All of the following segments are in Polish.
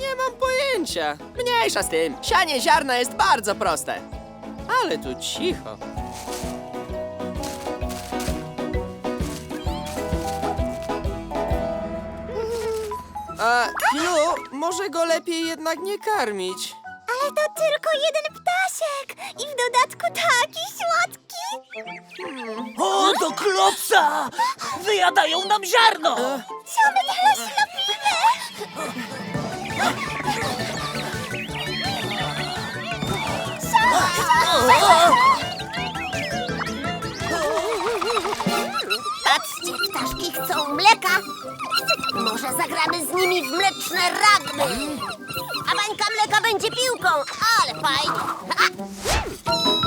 Nie mam pojęcia. Mniejsza z tym. Sianie ziarna jest bardzo proste. Ale tu cicho. A, Pilu, może go lepiej jednak nie karmić. Ale to tylko jeden ptaszek i w dodatku taki słodki. O, do klopsa! Wyjadają nam ziarno! Co my teraz robimy? Patrzcie, ptaszki chcą mleka. Może zagramy z nimi w mleczne rugby. A bańka mleka będzie piłką. Ale fajnie. Niezłe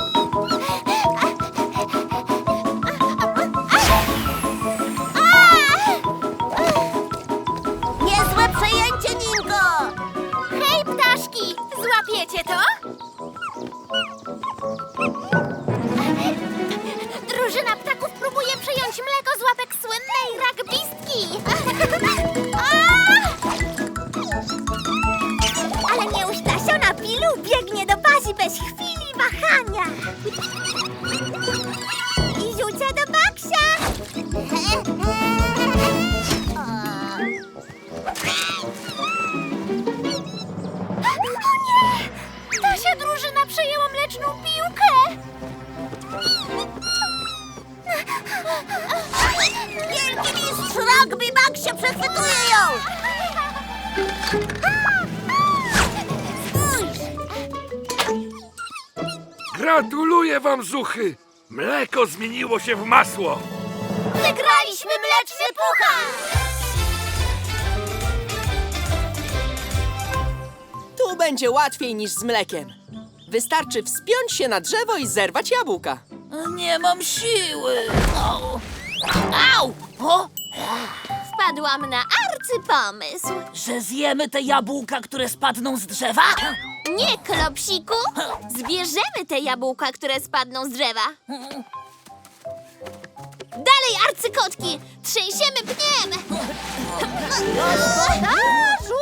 mistrz rugby Baksia przechwytuje ją! Spójrz! Gratuluję wam, zuchy! Mleko zmieniło się w masło! Wygraliśmy mleczny puchar! Tu będzie łatwiej niż z mlekiem. Wystarczy wspiąć się na drzewo i zerwać jabłka. Nie mam siły. Au! Au! O, Wpadłam na arcypomysł. że zjemy te jabłka, które spadną z drzewa? Nie, klopsiku! Zbierzemy te jabłka, które spadną z drzewa. Dalej, arcykotki! Trzęsiemy pniem! Gospodarzu!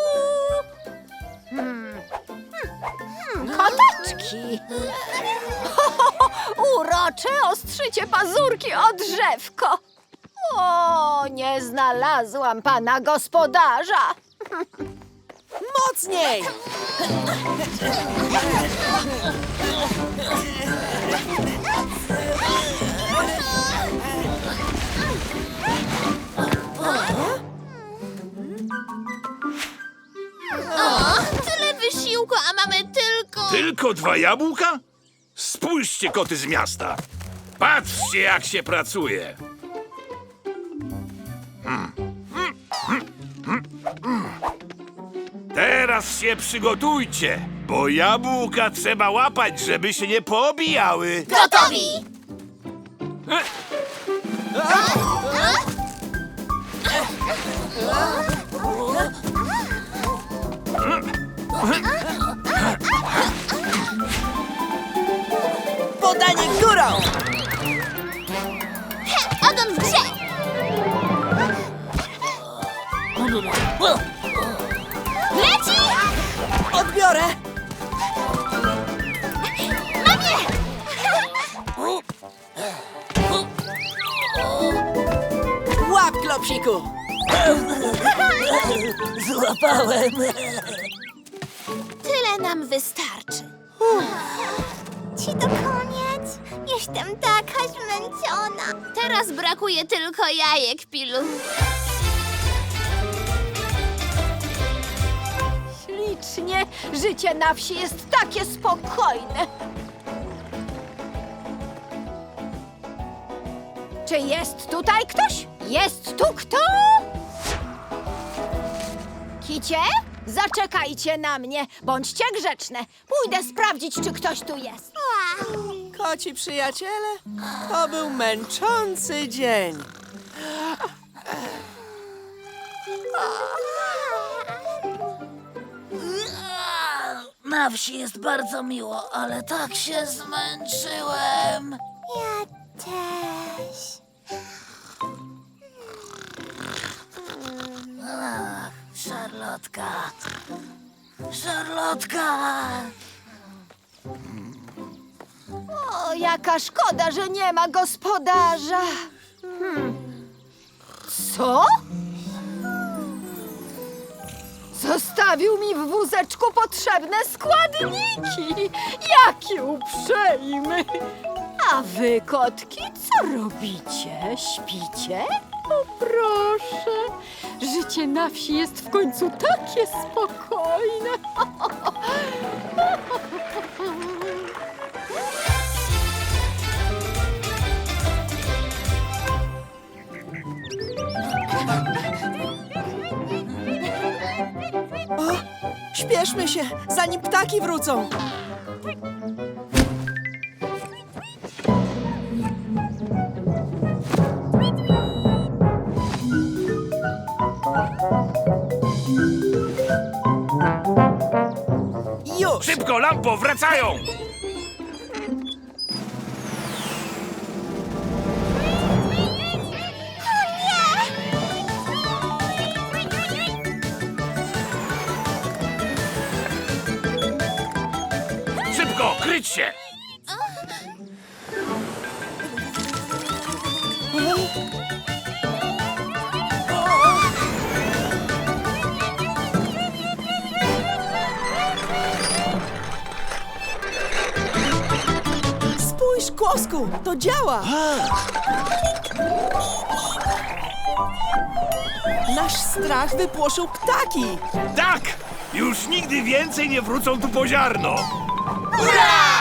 Kotaczki! Urocze ostrzycie pazurki o drzewko! O, nie znalazłam pana gospodarza! Mocniej! Tyle wysiłku, a mamy tylko... Tylko dwa jabłka? Spójrzcie, koty z miasta! Patrzcie, jak się pracuje! Teraz się przygotujcie, bo jabłka trzeba łapać, żeby się nie poobijały. Gotowi! Podanie górą! Ogon w grze! Odbiorę! Mamie! Łap, klopsiku! Złapałem. Tyle nam wystarczy. Ci to koniec? Jestem taka zmęczona. Teraz brakuje tylko jajek, Pilu. Ślicznie, życie na wsi jest takie spokojne. Czy jest tutaj ktoś? Jest tu kto? Kicie? Zaczekajcie na mnie, bądźcie grzeczne. Pójdę sprawdzić, czy ktoś tu jest. Koci przyjaciele, to był męczący dzień. Na wsi jest bardzo miło, ale tak się zmęczyłem. Ja też. Charlotte. Szarlotka. Szarlotka. O, jaka szkoda, że nie ma gospodarza. Hmm. Co? Zostawił mi w wózeczku potrzebne składniki. Jaki uprzejmy. A wy, kotki, co robicie? Śpicie? O proszę. Życie na wsi jest w końcu takie spokojne. Śpieszmy się, zanim ptaki wrócą. Już! Szybko, lampo, wracają! Kryć się! Spójrz, kłosku, to działa! Nasz strach wypłoszył ptaki! Tak! Już nigdy więcej nie wrócą tu po ziarno! 不是啊。